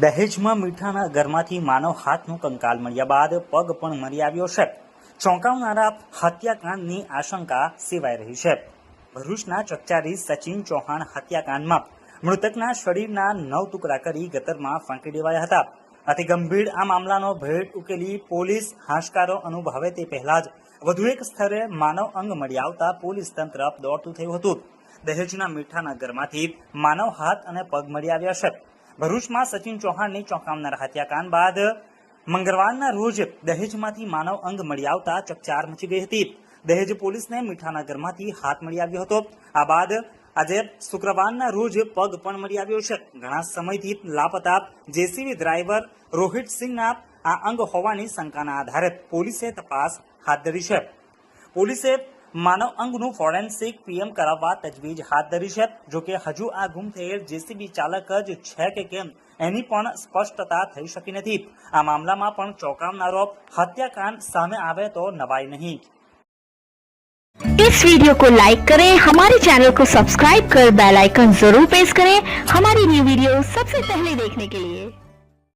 દહેજમાં મીઠાના ઘરમાંથી માનવ હાથનું કંકાલ મળ્યા બાદ પગ પણ મરી આવ્યો છે. ચોંકાવનારા હત્યાકાંડની આશંકા સેવાઈ રહી છે. ભરૂચના ચકચારી સચિન ચૌહાણ હત્યાકાંડમાં મૃતકના શરીરના નવ ટુકડા કરી ગતરમાં ફાંકી દેવાયા હતા. અતિ ગંભીર આ મામલાનો ભેટ ઉકેલી પોલીસ હાશકારો અનુભવે તે પહેલા જ વધુ એક સ્થળે માનવ અંગ મળી આવતા પોલીસ તંત્ર દોડતું થયું હતું. દહેજના મીઠાના ઘરમાંથી માનવ હાથ અને પગ મળી આવ્યા છે. ભરૂચમાં સચિન ચૌહાણની ચોંકાવનાર હત્યાકાંડ બાદ મંગળવારના રોજ દહેજમાંથી માનવ અંગ મળી આવતા ચકચાર મચી ગઈ હતી. દહેજ પોલીસને મીઠાના ઘરમાંથી હાથ મળી આવ્યો હતો. આ બાદ આજે શુક્રવારના રોજ પગ પણ મળી આવ્યો છે. ઘણા સમયથી લાપતા જેસીબી ડ્રાઈવર રોહિત સિંહના આ અંગ હોવાની શંકાના આધારે પોલીસે તપાસ હાથ ધરી છે. પોલીસે માનવ અંગનું ફોરેન્સિક પીએમ કરાવવા તજવીજ હાથ ધરી છે જોકે હજુ આ ગુમ થયેલ જેસીબી ચાલક જ છે કે કેમ એની પણ સ્પષ્ટતા થઈ શકી નથી આ મામલામાં પણ ચોંકાવનારો હત્યાકાંડ સામે આવે તો નવાઈ નહીં इस वीडियो को लाइक करें हमारे चैनल को सब्सक्राइब कर बेल आइकन जरूर प्रेस करें हमारी न्यू वीडियो सबसे पहले देखने के लिए